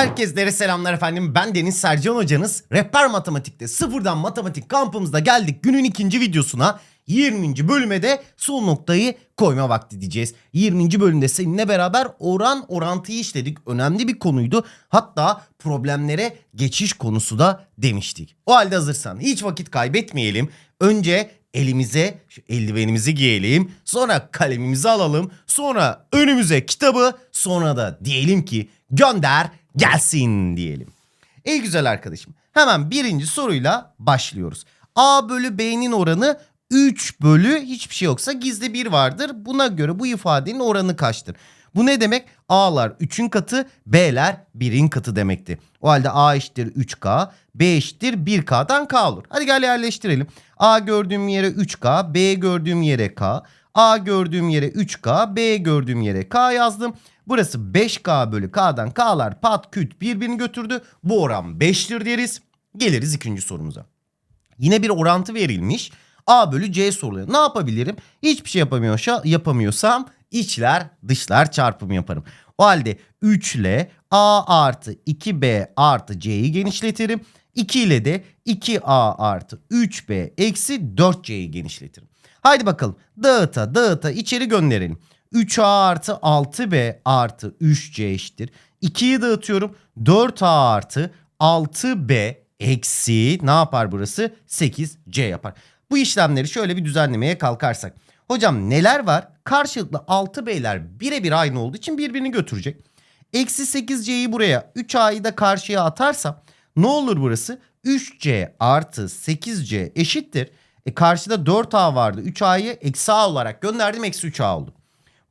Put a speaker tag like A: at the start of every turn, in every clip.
A: Herkeslere selamlar efendim. Ben Deniz Sercan hocanız. Rehber Matematik'te sıfırdan matematik kampımızda geldik. Günün ikinci videosuna 20. bölüme de son noktayı koyma vakti diyeceğiz. 20. bölümde seninle beraber oran orantıyı işledik. Önemli bir konuydu. Hatta problemlere geçiş konusu da demiştik. O halde hazırsan hiç vakit kaybetmeyelim. Önce elimize şu eldivenimizi giyelim. Sonra kalemimizi alalım. Sonra önümüze kitabı. Sonra da diyelim ki gönder gelsin diyelim. Ey güzel arkadaşım hemen birinci soruyla başlıyoruz. A bölü B'nin oranı 3 bölü hiçbir şey yoksa gizli 1 vardır. Buna göre bu ifadenin oranı kaçtır? Bu ne demek? A'lar 3'ün katı, B'ler 1'in katı demekti. O halde A eşittir 3K, B eşittir 1K'dan K olur. Hadi gel yerleştirelim. A gördüğüm yere 3K, B gördüğüm yere K, A gördüğüm yere 3K, B gördüğüm yere K yazdım. Burası 5K bölü K'dan K'lar pat küt birbirini götürdü. Bu oran 5'tir deriz. Geliriz ikinci sorumuza. Yine bir orantı verilmiş. A bölü C soruluyor. Ne yapabilirim? Hiçbir şey yapamıyorsa, yapamıyorsam içler dışlar çarpımı yaparım. O halde 3 ile A artı 2B artı C'yi genişletirim. 2 ile de 2A artı 3B eksi 4C'yi genişletirim. Haydi bakalım dağıta dağıta içeri gönderelim. 3A artı 6B artı 3C eşittir. 2'yi dağıtıyorum. 4A artı 6B eksi ne yapar burası? 8C yapar. Bu işlemleri şöyle bir düzenlemeye kalkarsak. Hocam neler var? Karşılıklı 6B'ler birebir aynı olduğu için birbirini götürecek. Eksi 8C'yi buraya 3A'yı da karşıya atarsam ne olur burası? 3C artı 8C eşittir. E karşıda 4A vardı. 3A'yı eksi A olarak gönderdim. Eksi 3A oldu.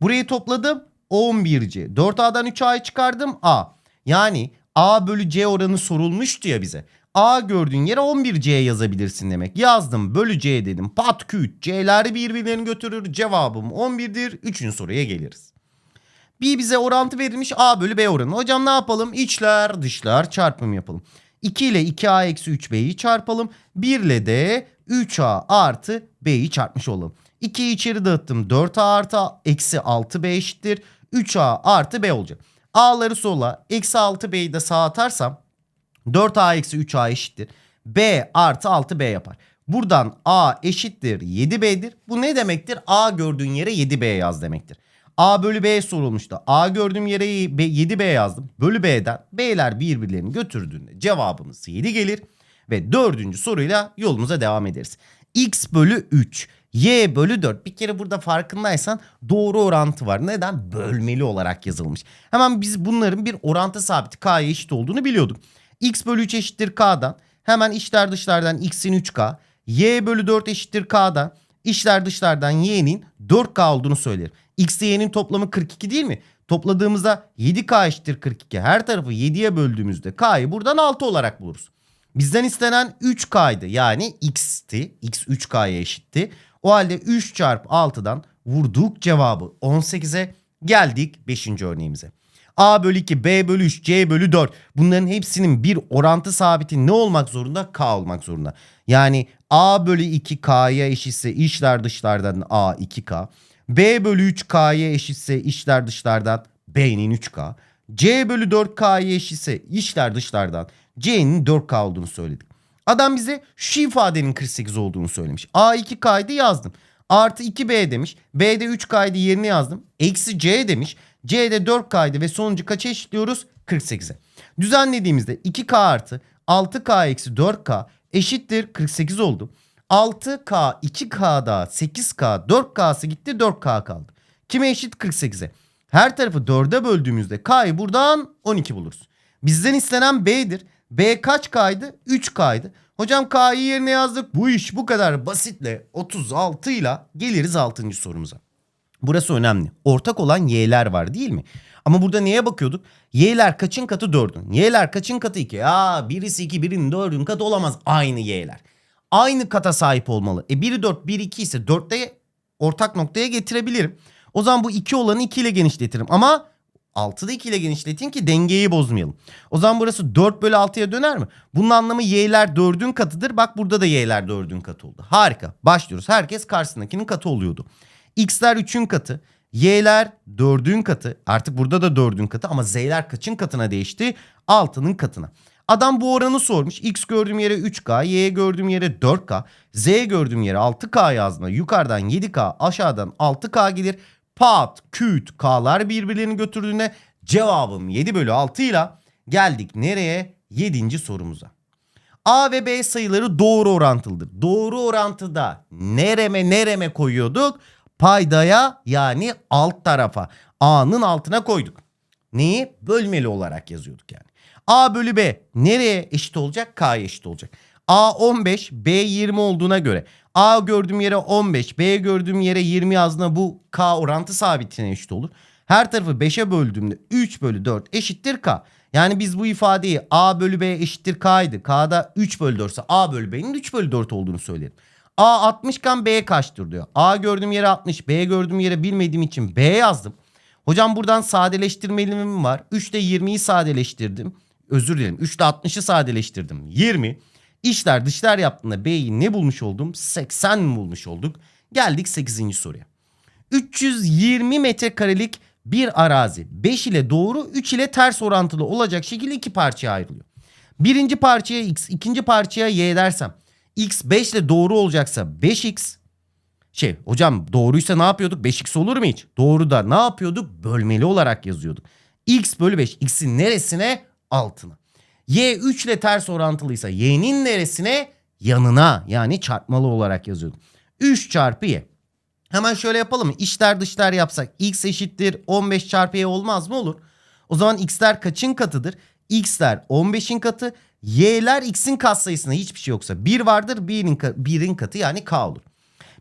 A: Burayı topladım. 11C. 4A'dan 3A'yı çıkardım. A. Yani A bölü C oranı sorulmuştu ya bize. A gördüğün yere 11C yazabilirsin demek. Yazdım bölü C dedim. Pat küt. C'ler birbirlerini götürür. Cevabım 11'dir. Üçüncü soruya geliriz. Bir bize orantı verilmiş A bölü B oranı. Hocam ne yapalım? İçler dışlar çarpım yapalım. 2 ile 2A eksi 3B'yi çarpalım. 1 ile de 3A artı B'yi çarpmış olalım. 2'yi içeri dağıttım. 4A artı eksi 6B eşittir. 3A artı B olacak. A'ları sola eksi 6B'yi de sağa atarsam 4A eksi 3A eşittir. B artı 6B yapar. Buradan A eşittir 7B'dir. Bu ne demektir? A gördüğün yere 7B yaz demektir. A bölü B sorulmuştu. A gördüğüm yere 7B yazdım. Bölü B'den B'ler birbirlerini götürdüğünde cevabımız 7 gelir. Ve dördüncü soruyla yolumuza devam ederiz. X bölü 3. Y bölü 4. Bir kere burada farkındaysan doğru orantı var. Neden? Bölmeli olarak yazılmış. Hemen biz bunların bir orantı sabiti K'ya eşit olduğunu biliyorduk. X bölü 3 eşittir K'dan. Hemen içler dışlardan X'in 3K. Y bölü 4 eşittir K'dan. İçler dışlardan Y'nin 4K olduğunu söylerim. X ile Y'nin toplamı 42 değil mi? Topladığımızda 7K eşittir 42. Her tarafı 7'ye böldüğümüzde K'yı buradan 6 olarak buluruz. Bizden istenen 3K'ydı. Yani X'ti. X 3K'ya eşitti. O halde 3 çarpı 6'dan vurduk cevabı 18'e geldik 5. örneğimize. A bölü 2, B bölü 3, C bölü 4 bunların hepsinin bir orantı sabiti ne olmak zorunda? K olmak zorunda. Yani A bölü 2 K'ya eşitse içler dışlardan A 2K. B bölü 3 K'ya eşitse içler dışlardan B'nin 3K. C bölü 4 K'ya eşitse içler dışlardan C'nin 4K olduğunu söyledik. Adam bize şu ifadenin 48 olduğunu söylemiş. A 2K'ydı yazdım. Artı 2B demiş. B'de 3K'ydı yerine yazdım. Eksi C demiş. C'de 4K'ydı ve sonucu kaça eşitliyoruz? 48'e. Düzenlediğimizde 2K artı 6K eksi 4K eşittir 48 oldu. 6K 2K'da 8K 4K'sı gitti 4K kaldı. Kime eşit 48'e? Her tarafı 4'e böldüğümüzde K'yı buradan 12 buluruz. Bizden istenen B'dir. B kaç K'ydı? 3K'ydı. Hocam K'yı yerine yazdık. Bu iş bu kadar basitle 36 ile geliriz 6. sorumuza. Burası önemli. Ortak olan y'ler var değil mi? Ama burada neye bakıyorduk? Y'ler kaçın katı 4'ün? Y'ler kaçın katı 2? Ya birisi 2 birinin 4'ün katı olamaz aynı y'ler. Aynı kata sahip olmalı. E biri 4 biri 2 ise 4'te ortak noktaya getirebilirim. O zaman bu 2 olanı 2 ile genişletirim. Ama 6'da 2 ile genişleteyim ki dengeyi bozmayalım. O zaman burası 4 bölü 6'ya döner mi? Bunun anlamı y'ler 4'ün katıdır. Bak burada da y'ler 4'ün katı oldu. Harika. Başlıyoruz. Herkes karşısındakinin katı oluyordu. X'ler 3'ün katı. Y'ler 4'ün katı. Artık burada da 4'ün katı ama Z'ler kaçın katına değişti? 6'nın katına. Adam bu oranı sormuş. X gördüğüm yere 3K, Y gördüğüm yere 4K, Z gördüğüm yere 6K yazma. Yukarıdan 7K, aşağıdan 6K gelir. Pat, küt, K'lar birbirlerini götürdüğünde cevabım 7 bölü 6 ile geldik nereye? 7. sorumuza. A ve B sayıları doğru orantılıdır. Doğru orantıda nereme nereme koyuyorduk? Paydaya yani alt tarafa. A'nın altına koyduk. Neyi? Bölmeli olarak yazıyorduk yani. A bölü B nereye eşit olacak? K'ya eşit olacak. A 15, B 20 olduğuna göre A gördüğüm yere 15, B gördüğüm yere 20 yazdığında bu K orantı sabitine eşit olur. Her tarafı 5'e böldüğümde 3 bölü 4 eşittir K. Yani biz bu ifadeyi A bölü B eşittir K'ydı. K'da 3 bölü 4 ise A bölü B'nin 3 bölü 4 olduğunu söylerim. A 60 iken B kaçtır diyor. A gördüğüm yere 60, B gördüğüm yere bilmediğim için B yazdım. Hocam buradan sadeleştirmelim var. 3 ile 20'yi sadeleştirdim. Özür dilerim. 3 ile 60'ı sadeleştirdim. 20. İşler dışlar yaptığında B'yi ne bulmuş oldum? 80 bulmuş olduk. Geldik 8. soruya. 320 metrekarelik bir arazi 5 ile doğru 3 ile ters orantılı olacak şekilde iki parçaya ayrılıyor. Birinci parçaya x, ikinci parçaya y dersem x 5 ile doğru olacaksa 5x şey hocam doğruysa ne yapıyorduk? 5x olur mu hiç? Doğru da ne yapıyorduk? Bölmeli olarak yazıyorduk. x bölü 5 x'in neresine? Altına. y 3 ile ters orantılıysa y'nin neresine? Yanına yani çarpmalı olarak yazıyorduk. 3 çarpı y. Hemen şöyle yapalım mı? İçler dışlar yapsak x eşittir 15 çarpı y olmaz mı? Olur. O zaman x'ler kaçın katıdır? x'ler 15'in katı. Y'ler x'in katsayısında hiçbir şey yoksa 1 vardır. 1'in, 1'in katı yani k olur.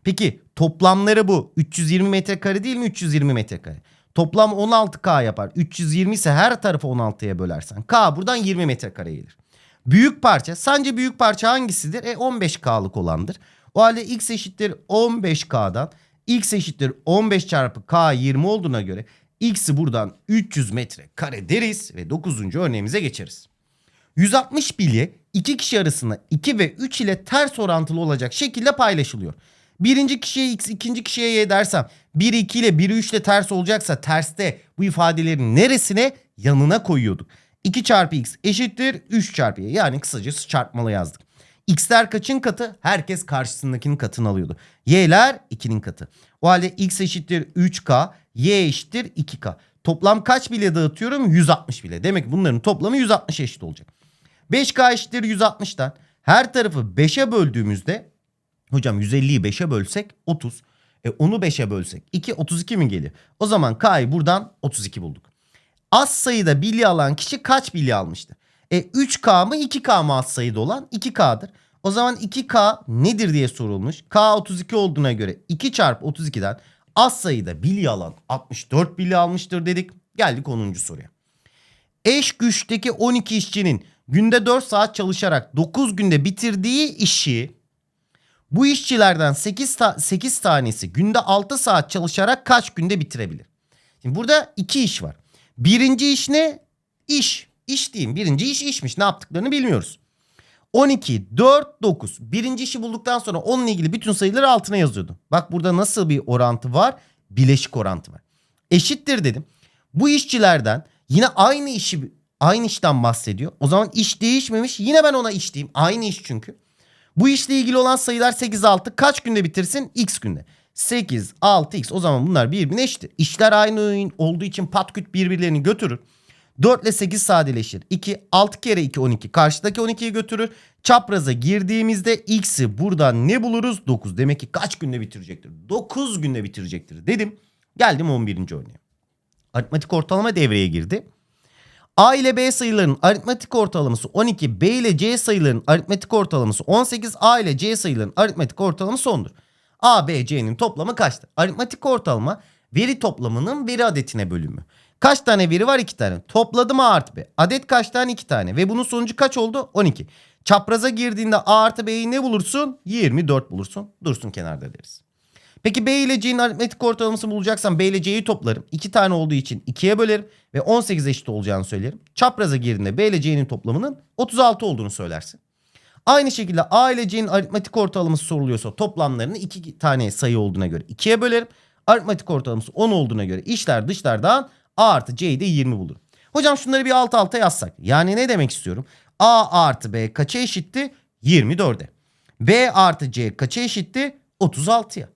A: Peki toplamları bu. 320 metrekare değil mi? 320 metrekare. Toplam 16K yapar. 320 ise her tarafı 16'ya bölersen. K buradan 20 metrekare gelir. Büyük parça. Sence büyük parça hangisidir? E 15K'lık olandır. O halde x eşittir 15K'dan. x eşittir 15 çarpı K 20 olduğuna göre x'i buradan 300 metre kare deriz ve 9. örneğimize geçeriz. 160 bilye iki kişi arasında 2 ve 3 ile ters orantılı olacak şekilde paylaşılıyor. Birinci kişiye x, ikinci kişiye y dersem 1 2 ile 1 3 ile ters olacaksa terste bu ifadelerin neresine yanına koyuyorduk. 2 çarpı x eşittir 3 çarpı y yani kısacası çarpmalı yazdık. X'ler kaçın katı? Herkes karşısındakinin katını alıyordu. Y'ler 2'nin katı. O halde x eşittir 3k, y eşittir 2k. Toplam kaç bile dağıtıyorum? 160 bile. Demek ki bunların toplamı 160 eşit olacak. 5k eşittir 160'tan. Her tarafı 5'e böldüğümüzde hocam 150'yi 5'e bölsek 30. E onu 5'e bölsek 2 32 mi geliyor? O zaman k'yı buradan 32 bulduk. Az sayıda bilye alan kişi kaç bilye almıştı? E 3K mı 2K mı az sayıda olan? 2K'dır. O zaman 2K nedir diye sorulmuş. K 32 olduğuna göre 2 çarpı 32'den az sayıda bilye alan 64 bilye almıştır dedik. Geldik 10. soruya. Eş güçteki 12 işçinin günde 4 saat çalışarak 9 günde bitirdiği işi bu işçilerden 8, ta 8 tanesi günde 6 saat çalışarak kaç günde bitirebilir? Şimdi burada iki iş var. Birinci iş ne? İş. İş diyeyim. Birinci iş işmiş. Ne yaptıklarını bilmiyoruz. 12, 4, 9. Birinci işi bulduktan sonra onunla ilgili bütün sayıları altına yazıyordu. Bak burada nasıl bir orantı var? Bileşik orantı var. Eşittir dedim. Bu işçilerden yine aynı işi aynı işten bahsediyor. O zaman iş değişmemiş. Yine ben ona iş diyeyim. Aynı iş çünkü. Bu işle ilgili olan sayılar 8, 6. Kaç günde bitirsin? X günde. 8, 6, X. O zaman bunlar birbirine eşittir. İşler aynı olduğu için patküt birbirlerini götürür. 4 ile 8 sadeleşir. 2, 6 kere 2, 12. Karşıdaki 12'yi götürür. Çapraza girdiğimizde x'i buradan ne buluruz? 9. Demek ki kaç günde bitirecektir? 9 günde bitirecektir dedim. Geldim 11. örneğe. Aritmatik ortalama devreye girdi. A ile B sayılarının aritmetik ortalaması 12, B ile C sayılarının aritmetik ortalaması 18, A ile C sayılarının aritmetik ortalaması 10'dur. A, B, C'nin toplamı kaçtır? Aritmetik ortalama veri toplamının veri adetine bölümü. Kaç tane veri var? 2 tane. Topladım A artı B. Adet kaç tane? 2 tane. Ve bunun sonucu kaç oldu? 12. Çapraza girdiğinde A artı B'yi ne bulursun? 24 bulursun. Dursun kenarda deriz. Peki B ile C'nin aritmetik ortalamasını bulacaksam B ile C'yi toplarım. 2 tane olduğu için 2'ye bölerim. Ve 18 eşit olacağını söylerim. Çapraza girdiğinde B ile C'nin toplamının 36 olduğunu söylersin. Aynı şekilde A ile C'nin aritmetik ortalaması soruluyorsa toplamlarını 2 tane sayı olduğuna göre 2'ye bölerim. Aritmetik ortalaması 10 olduğuna göre işler dışlardan A artı C'yi de 20 bulurum. Hocam şunları bir alt alta yazsak. Yani ne demek istiyorum? A artı B kaça eşitti? 24'e. B artı C kaça eşitti? 36'ya.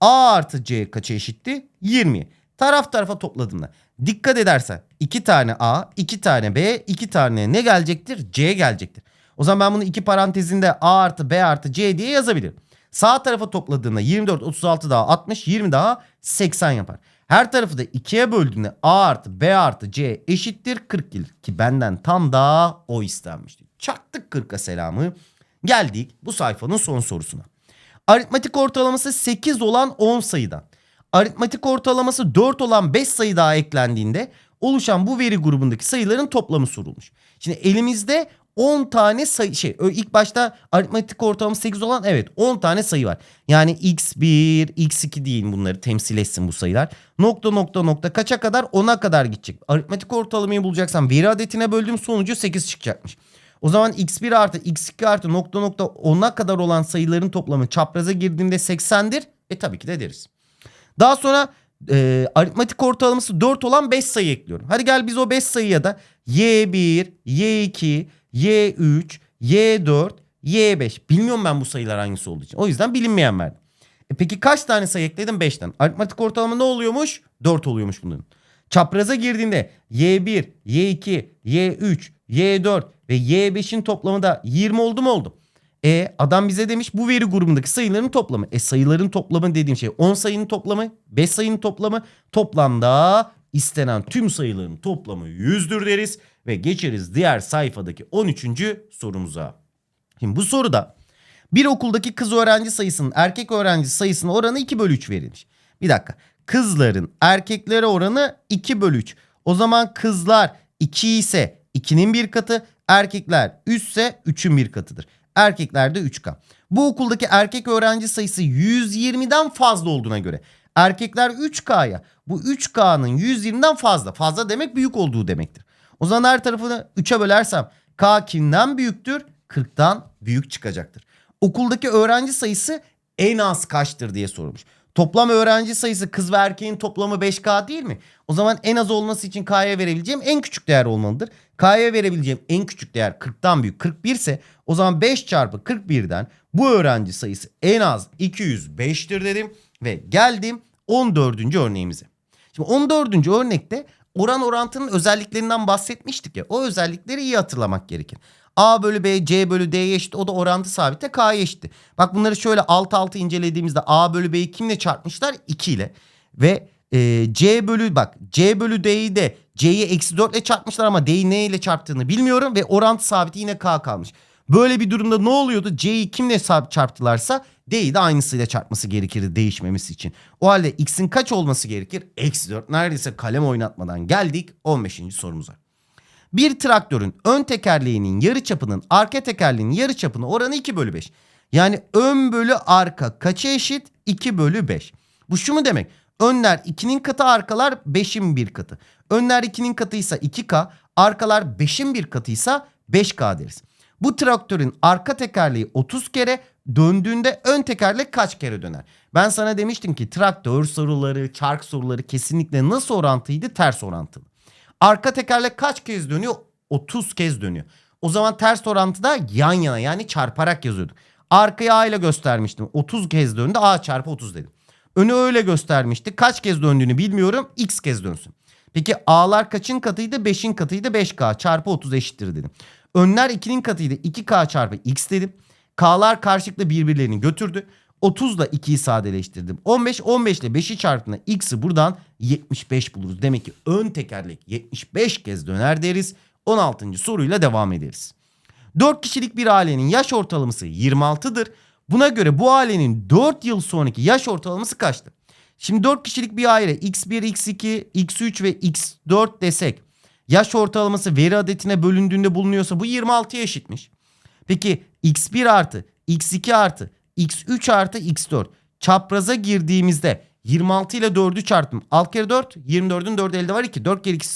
A: A artı C kaça eşitti? 20'ye. Taraf tarafa topladığımda dikkat edersen 2 tane A, 2 tane B, 2 tane ne gelecektir? C gelecektir. O zaman ben bunu iki parantezinde A artı B artı C diye yazabilirim. Sağ tarafa topladığında 24, 36 daha 60, 20 daha 80 yapar. Her tarafı da ikiye böldüğünde A artı B artı C eşittir 40 gelir. Ki benden tam da o istenmişti. Çaktık 40'a selamı. Geldik bu sayfanın son sorusuna. Aritmatik ortalaması 8 olan 10 sayıdan. Aritmatik ortalaması 4 olan 5 sayı daha eklendiğinde oluşan bu veri grubundaki sayıların toplamı sorulmuş. Şimdi elimizde 10 tane sayı şey ilk başta aritmatik ortalaması 8 olan evet 10 tane sayı var. Yani x1, x2 değil bunları temsil etsin bu sayılar. Nokta nokta nokta kaça kadar 10'a kadar gidecek. Aritmatik ortalamayı bulacaksam veri adetine böldüğüm sonucu 8 çıkacakmış. O zaman x1 artı x2 artı nokta nokta 10'a kadar olan sayıların toplamı çapraza girdiğimde 80'dir. E tabii ki de deriz. Daha sonra e, aritmatik ortalaması 4 olan 5 sayı ekliyorum. Hadi gel biz o 5 sayıya da y1, y2, y3, y4, y5. Bilmiyorum ben bu sayılar hangisi olduğu için. O yüzden bilinmeyen verdim. E peki kaç tane sayı ekledim? 5'ten. Aritmatik ortalama ne oluyormuş? 4 oluyormuş bunun. Çapraza girdiğinde y1, y2, y3, y4 ve y5'in toplamı da 20 oldu mu oldu? E adam bize demiş bu veri grubundaki sayıların toplamı. E sayıların toplamı dediğim şey 10 sayının toplamı, 5 sayının toplamı. Toplamda istenen tüm sayıların toplamı 100'dür deriz ve geçeriz diğer sayfadaki 13. sorumuza. Şimdi bu soruda bir okuldaki kız öğrenci sayısının erkek öğrenci sayısının oranı 2 bölü 3 verilmiş. Bir dakika. Kızların erkeklere oranı 2 bölü 3. O zaman kızlar 2 ise 2'nin bir katı, erkekler 3 ise 3'ün bir katıdır. Erkeklerde 3K. Bu okuldaki erkek öğrenci sayısı 120'den fazla olduğuna göre erkekler 3K'ya bu 3K'nın 120'den fazla. Fazla demek büyük olduğu demektir. O zaman her tarafını 3'e bölersem K kimden büyüktür? 40'tan büyük çıkacaktır. Okuldaki öğrenci sayısı en az kaçtır diye sorulmuş. Toplam öğrenci sayısı kız ve erkeğin toplamı 5K değil mi? O zaman en az olması için K'ya verebileceğim en küçük değer olmalıdır. K'ya verebileceğim en küçük değer 40'tan büyük 41 ise o zaman 5 çarpı 41'den bu öğrenci sayısı en az 205'tir dedim. Ve geldim 14. örneğimize. Şimdi 14. örnekte oran orantının özelliklerinden bahsetmiştik ya. O özellikleri iyi hatırlamak gerekir. A bölü B, C bölü D'ye eşit. O da orantı sabite K'ya eşitti. Bak bunları şöyle alt alta incelediğimizde A bölü B'yi kimle çarpmışlar? 2 ile. Ve e, C bölü bak C bölü D'yi de C'yi eksi 4 ile çarpmışlar ama D'yi ne ile çarptığını bilmiyorum. Ve orantı sabiti yine K kalmış. Böyle bir durumda ne oluyordu? C'yi kimle çarptılarsa D'yi de aynısıyla çarpması gerekirdi değişmemesi için. O halde X'in kaç olması gerekir? Eksi 4. Neredeyse kalem oynatmadan geldik 15. sorumuza. Bir traktörün ön tekerleğinin yarı çapının arka tekerleğinin yarı çapının oranı 2 bölü 5. Yani ön bölü arka kaça eşit? 2 bölü 5. Bu şu mu demek? Önler 2'nin katı arkalar 5'in bir katı. Önler 2'nin katıysa 2K arkalar 5'in bir katıysa 5K deriz. Bu traktörün arka tekerleği 30 kere döndüğünde ön tekerlek kaç kere döner? Ben sana demiştim ki traktör soruları, çark soruları kesinlikle nasıl orantıydı? Ters orantılı. Arka tekerlek kaç kez dönüyor? 30 kez dönüyor. O zaman ters orantıda yan yana yani çarparak yazıyorduk. Arkaya A ile göstermiştim. 30 kez döndü A çarpı 30 dedim. Önü öyle göstermişti. Kaç kez döndüğünü bilmiyorum. X kez dönsün. Peki A'lar kaçın katıydı? 5'in katıydı. 5K çarpı 30 eşittir dedim. Önler 2'nin katıydı. 2K çarpı X dedim. K'lar karşılıklı birbirlerini götürdü. 30 ile 2'yi sadeleştirdim. 15, 15 ile 5'i çarptığında x'i buradan 75 buluruz. Demek ki ön tekerlek 75 kez döner deriz. 16. soruyla devam ederiz. 4 kişilik bir ailenin yaş ortalaması 26'dır. Buna göre bu ailenin 4 yıl sonraki yaş ortalaması kaçtır? Şimdi 4 kişilik bir aile x1, x2, x3 ve x4 desek yaş ortalaması veri adetine bölündüğünde bulunuyorsa bu 26'ya eşitmiş. Peki x1 artı x2 artı x3 artı x4 çapraza girdiğimizde 26 ile 4'ü çarptım. 6 kere 4 24'ün 4 elde var 2. 4 kere 2,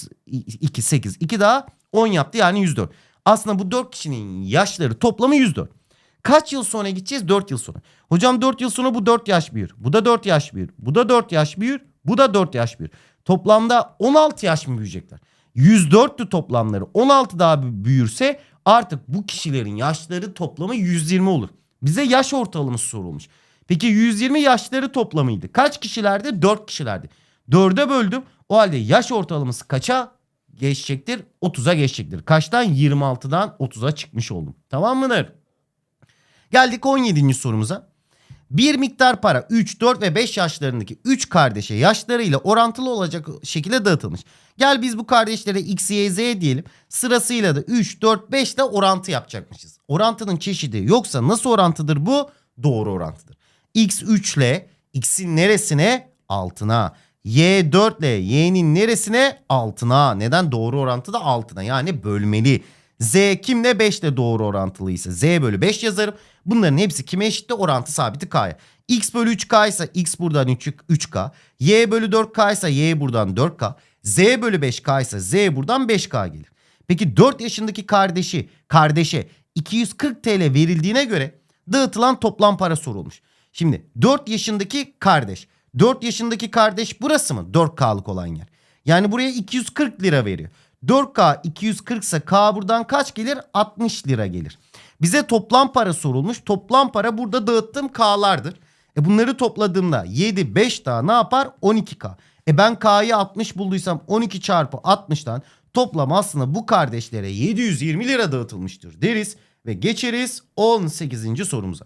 A: 2 8. 2 daha 10 yaptı yani 104. Aslında bu 4 kişinin yaşları toplamı 104. Kaç yıl sonra gideceğiz? 4 yıl sonra. Hocam 4 yıl sonra bu 4 yaş büyür. Bu da 4 yaş büyür. Bu da 4 yaş büyür. Bu da 4 yaş büyür. Toplamda 16 yaş mı büyüyecekler? 104'tü toplamları 16 daha büyürse artık bu kişilerin yaşları toplamı 120 olur. Bize yaş ortalaması sorulmuş. Peki 120 yaşları toplamıydı. Kaç kişilerdi? 4 kişilerdi. 4'e böldüm. O halde yaş ortalaması kaça geçecektir? 30'a geçecektir. Kaçtan? 26'dan 30'a çıkmış oldum. Tamam mıdır? Geldik 17. sorumuza. Bir miktar para 3, 4 ve 5 yaşlarındaki 3 kardeşe yaşlarıyla orantılı olacak şekilde dağıtılmış. Gel biz bu kardeşlere x, y, z diyelim. Sırasıyla da 3, 4, 5 ile orantı yapacakmışız. Orantının çeşidi yoksa nasıl orantıdır bu? Doğru orantıdır. x 3 ile x'in neresine? Altına. Y 4 ile y'nin neresine? Altına. Neden? Doğru orantı da altına. Yani bölmeli. Z kimle 5 ile doğru orantılıysa Z bölü 5 yazarım. Bunların hepsi kime eşitti? Orantı sabiti K'ya. X bölü 3K ise X buradan 3, 3K. Y bölü 4K ise Y buradan 4K. Z bölü 5K ise Z buradan 5K gelir. Peki 4 yaşındaki kardeşi, kardeşe 240 TL verildiğine göre dağıtılan toplam para sorulmuş. Şimdi 4 yaşındaki kardeş. 4 yaşındaki kardeş burası mı? 4K'lık olan yer. Yani buraya 240 lira veriyor. 4K 240 ise K buradan kaç gelir? 60 lira gelir. Bize toplam para sorulmuş. Toplam para burada dağıttığım K'lardır. E bunları topladığımda 7 5 daha ne yapar? 12K. E ben K'yı 60 bulduysam 12 çarpı 60'tan toplam aslında bu kardeşlere 720 lira dağıtılmıştır deriz. Ve geçeriz 18. sorumuza.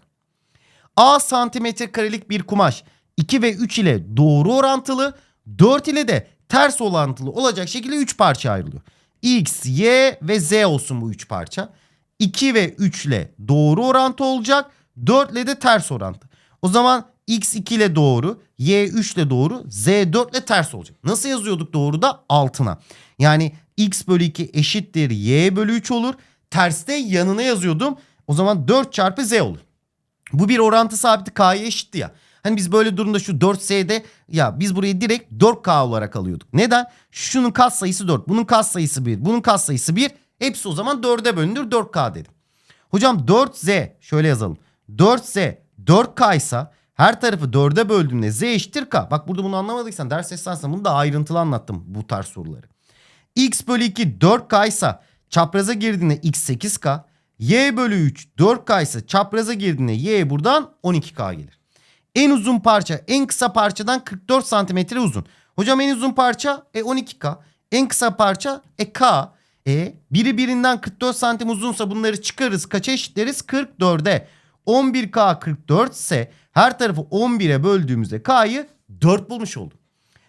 A: A santimetre karelik bir kumaş 2 ve 3 ile doğru orantılı 4 ile de ters orantılı olacak şekilde 3 parça ayrılıyor. X, Y ve Z olsun bu 3 parça. 2 ve 3 ile doğru orantı olacak. 4 ile de ters orantı. O zaman X 2 ile doğru, Y 3 ile doğru, Z 4 ile ters olacak. Nasıl yazıyorduk doğru da? Altına. Yani X bölü 2 eşittir Y bölü 3 olur. Terste yanına yazıyordum. O zaman 4 çarpı Z olur. Bu bir orantı sabiti K'ya eşitti ya. Hani biz böyle durumda şu 4S'de ya biz burayı direkt 4K olarak alıyorduk. Neden? Şunun kat sayısı 4. Bunun kat sayısı 1. Bunun kat sayısı 1. Hepsi o zaman 4'e bölünür 4K dedim. Hocam 4Z şöyle yazalım. 4Z 4K ise her tarafı 4'e böldüğümde Z eşittir K. Bak burada bunu anlamadıysan ders esnasında bunu da ayrıntılı anlattım bu tarz soruları. X bölü 2 4K ise çapraza girdiğinde X 8K. Y bölü 3 4K ise çapraza girdiğinde Y buradan 12K gelir. En uzun parça en kısa parçadan 44 santimetre uzun. Hocam en uzun parça e 12K. En kısa parça e K. E biri birinden 44 santim uzunsa bunları çıkarız. Kaça eşitleriz? 44'e. 11K 44 ise her tarafı 11'e böldüğümüzde K'yı 4 bulmuş olduk.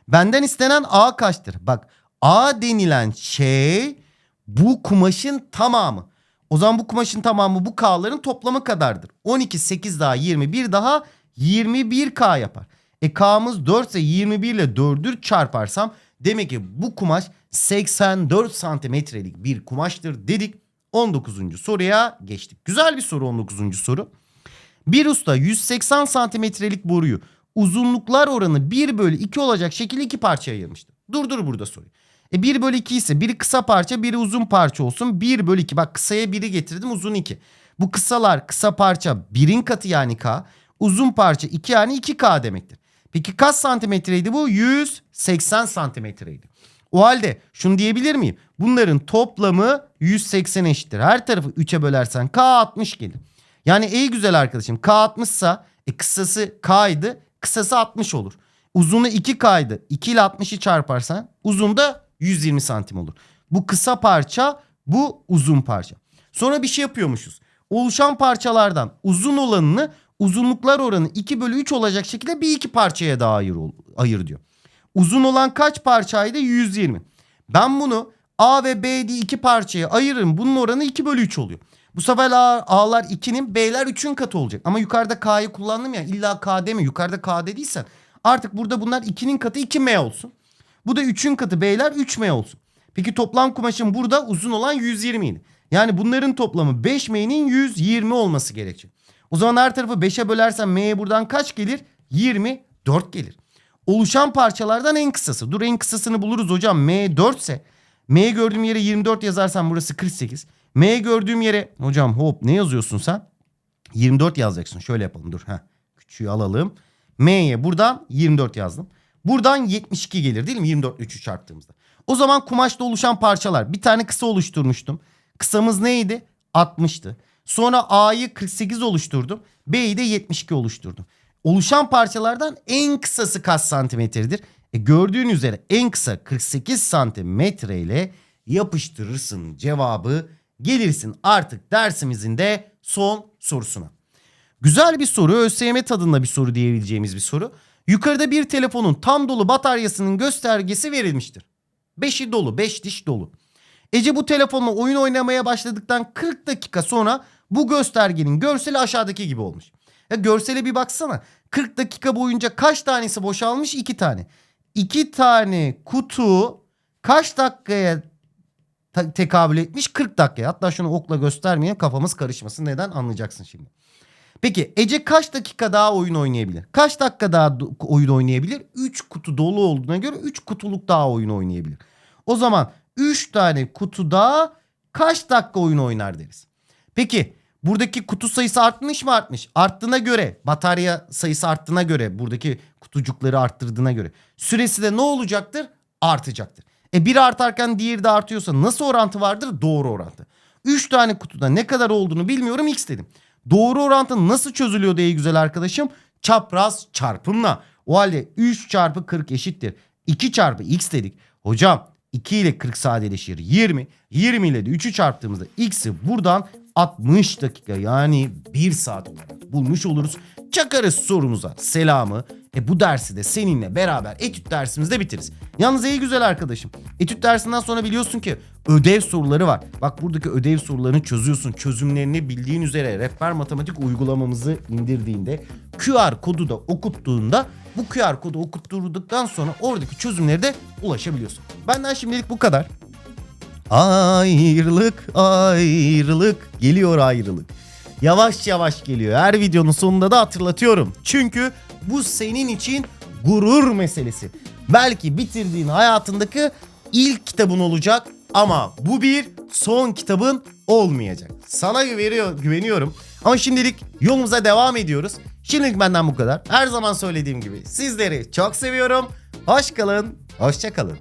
A: Benden istenen A kaçtır? Bak A denilen şey bu kumaşın tamamı. O zaman bu kumaşın tamamı bu K'ların toplamı kadardır. 12, 8 daha 21 daha 21K yapar. E K'mız 4 ise 21 ile 4'ü çarparsam demek ki bu kumaş 84 santimetrelik bir kumaştır dedik. 19. soruya geçtik. Güzel bir soru 19. soru. Bir usta 180 santimetrelik boruyu uzunluklar oranı 1 bölü 2 olacak şekilde iki parçaya ayırmıştı. Durdur burada soruyu. E 1 bölü 2 ise biri kısa parça biri uzun parça olsun. 1 bölü 2 bak kısaya 1'i getirdim uzun 2. Bu kısalar kısa parça 1'in katı yani K. Uzun parça 2 yani 2K demektir. Peki kaç santimetreydi bu? 180 santimetreydi. O halde şunu diyebilir miyim? Bunların toplamı 180 eşittir. Her tarafı 3'e bölersen K 60 gelir. Yani ey güzel arkadaşım K 60 ise e, kısası K'ydı. Kısası 60 olur. Uzunu 2K'ydı. 2 ile 60'ı çarparsan uzun da 120 santim olur. Bu kısa parça bu uzun parça. Sonra bir şey yapıyormuşuz. Oluşan parçalardan uzun olanını uzunluklar oranı 2 bölü 3 olacak şekilde bir iki parçaya daha ayır, ayır diyor. Uzun olan kaç parçaydı? 120. Ben bunu A ve B diye iki parçaya ayırırım. Bunun oranı 2 bölü 3 oluyor. Bu sefer A, A'lar 2'nin B'ler 3'ün katı olacak. Ama yukarıda K'yı kullandım ya illa K deme yukarıda K dediysen artık burada bunlar 2'nin katı 2M olsun. Bu da 3'ün katı B'ler 3M olsun. Peki toplam kumaşın burada uzun olan 120 idi. Yani bunların toplamı 5M'nin 120 olması gerekecek. O zaman her tarafı 5'e bölersem M'ye buradan kaç gelir? 24 gelir. Oluşan parçalardan en kısası. Dur en kısasını buluruz hocam. M 4 ise M gördüğüm yere 24 yazarsam burası 48. M gördüğüm yere hocam hop ne yazıyorsun sen? 24 yazacaksın. Şöyle yapalım dur. Heh. Küçüğü alalım. M'ye buradan 24 yazdım. Buradan 72 gelir değil mi? 24 3'ü çarptığımızda. O zaman kumaşta oluşan parçalar. Bir tane kısa oluşturmuştum. Kısamız neydi? 60'tı. Sonra A'yı 48 oluşturdum. B'yi de 72 oluşturdum. Oluşan parçalardan en kısası kaç santimetredir? E gördüğün üzere en kısa 48 santimetre ile yapıştırırsın cevabı. Gelirsin artık dersimizin de son sorusuna. Güzel bir soru. ÖSYM tadında bir soru diyebileceğimiz bir soru. Yukarıda bir telefonun tam dolu bataryasının göstergesi verilmiştir. 5'i dolu, 5 diş dolu. Ece bu telefonla oyun oynamaya başladıktan 40 dakika sonra bu göstergenin görseli aşağıdaki gibi olmuş. Ya görsele bir baksana. 40 dakika boyunca kaç tanesi boşalmış? 2 tane. 2 tane kutu kaç dakikaya tekabül etmiş? 40 dakikaya. Hatta şunu okla göstermeyeyim kafamız karışmasın. Neden? Anlayacaksın şimdi. Peki Ece kaç dakika daha oyun oynayabilir? Kaç dakika daha oyun oynayabilir? 3 kutu dolu olduğuna göre 3 kutuluk daha oyun oynayabilir. O zaman 3 tane kutu daha kaç dakika oyun oynar deriz. Peki buradaki kutu sayısı artmış mı artmış? Arttığına göre batarya sayısı arttığına göre buradaki kutucukları arttırdığına göre süresi de ne olacaktır? Artacaktır. E biri artarken diğeri de artıyorsa nasıl orantı vardır? Doğru orantı. 3 tane kutuda ne kadar olduğunu bilmiyorum x dedim. Doğru orantı nasıl çözülüyordu ey güzel arkadaşım? Çapraz çarpımla. O halde 3 çarpı 40 eşittir. 2 çarpı x dedik. Hocam 2 ile 40 sadeleşir 20. 20 ile de 3'ü çarptığımızda x'i buradan 60 dakika yani 1 saat olarak bulmuş oluruz. Çakarız sorumuza selamı. E bu dersi de seninle beraber etüt dersimizde bitiririz. Yalnız ey güzel arkadaşım. Etüt dersinden sonra biliyorsun ki ödev soruları var. Bak buradaki ödev sorularını çözüyorsun. Çözümlerini bildiğin üzere rehber matematik uygulamamızı indirdiğinde QR kodu da okuttuğunda bu QR kodu okutturduktan sonra oradaki çözümlere de ulaşabiliyorsun. Benden şimdilik bu kadar. Ayrılık, ayrılık. Geliyor ayrılık. Yavaş yavaş geliyor. Her videonun sonunda da hatırlatıyorum. Çünkü bu senin için gurur meselesi. Belki bitirdiğin hayatındaki ilk kitabın olacak ama bu bir son kitabın olmayacak. Sana güveniyor, güveniyorum. Ama şimdilik yolumuza devam ediyoruz. Şimdilik benden bu kadar. Her zaman söylediğim gibi sizleri çok seviyorum. Hoş kalın, hoşça kalın.